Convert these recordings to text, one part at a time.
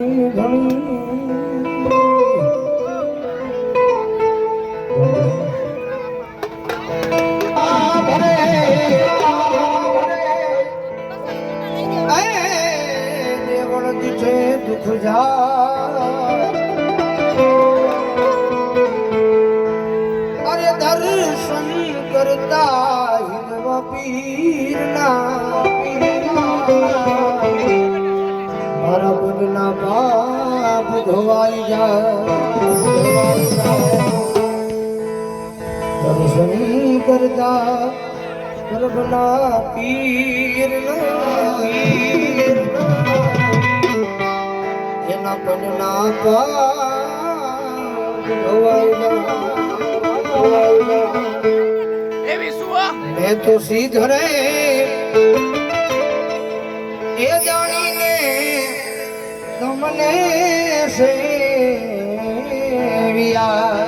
અરે દર્શન કરતા હિરવા પી દર્શન કરતા પ્રભના પીર એના પનના પવાય મેં તો સીધરે એ જાણીને તમને સે high.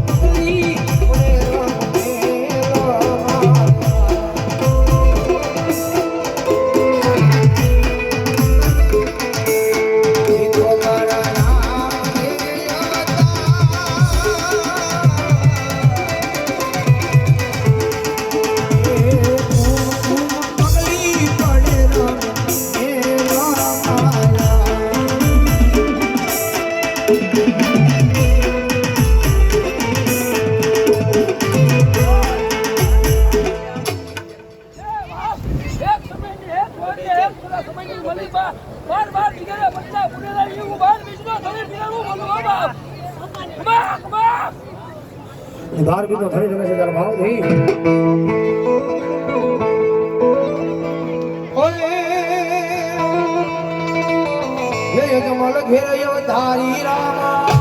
બાર ગીતો થઈ શકે છે તારા ભાવ નહીં. કમલ ઘેર તારી રામા.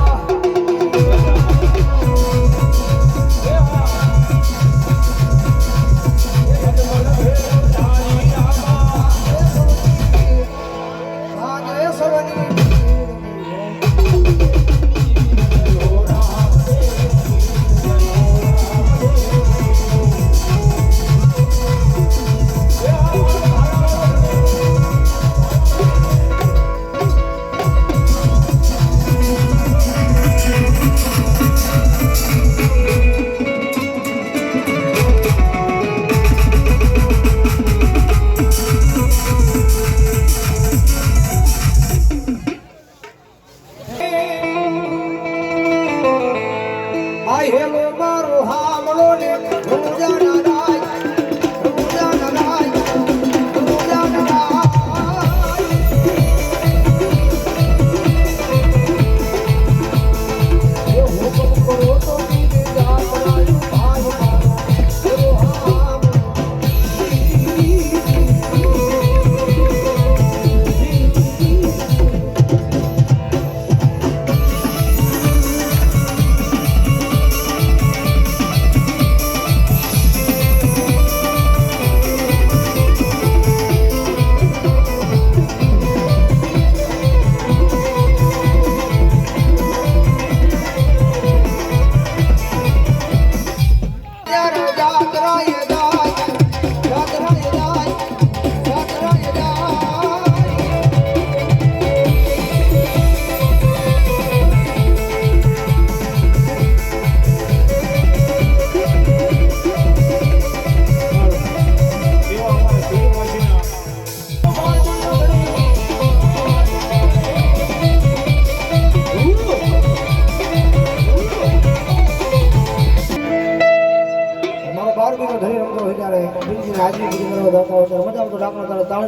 આપણે બિલકુલ હાજરી પૂરી કરવા જતા હોય ત્યારે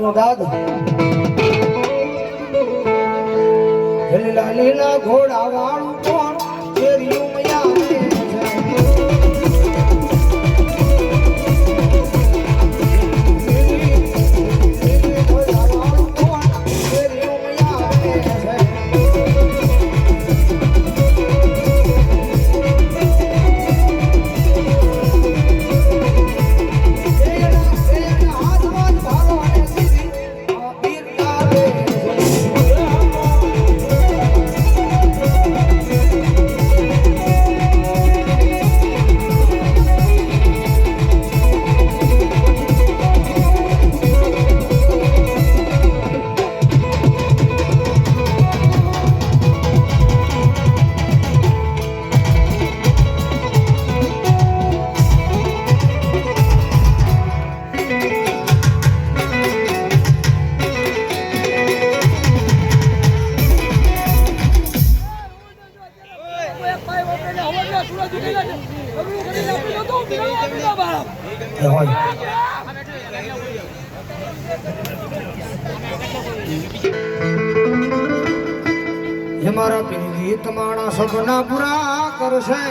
મજામાં તો લીલા લીલા ઘોડા મારા પીરગી તમારા સપના પૂરા કરશે.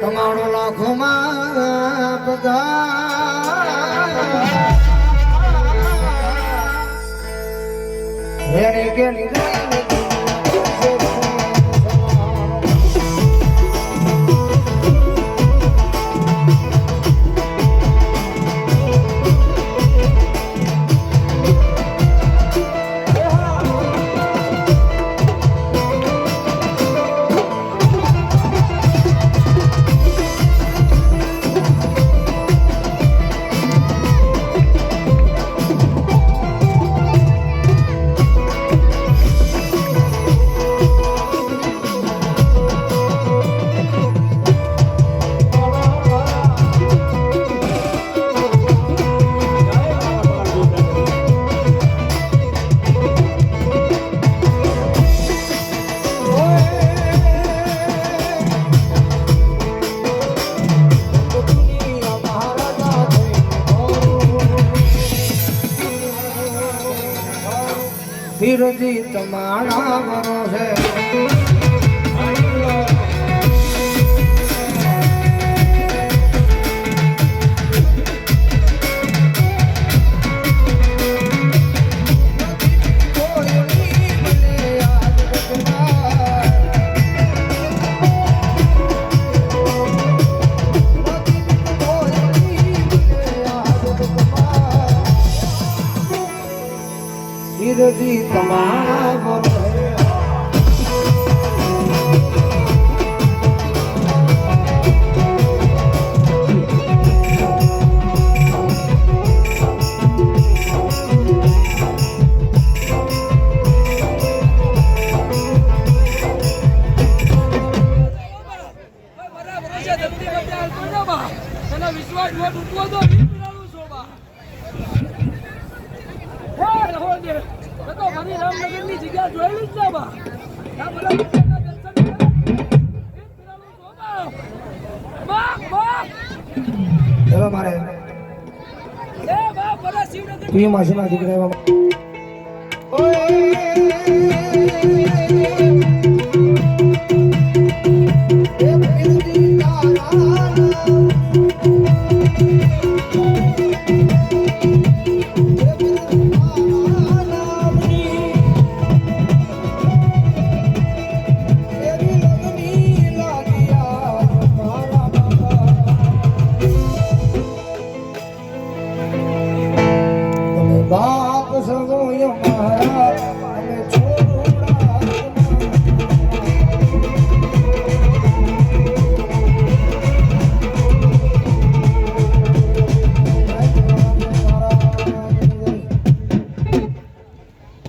તમારો લાખો મારા પગાર. કે નિગા વીરજી તમારા ભરોસે વિશ્વાસ તૂટવો તો હે દે રામનગરની જગ્યા જોયેલી જ ને બા. મારે. એ બાપ બધા શિવનગર તું માસીના દીકરા એવા. ઓય.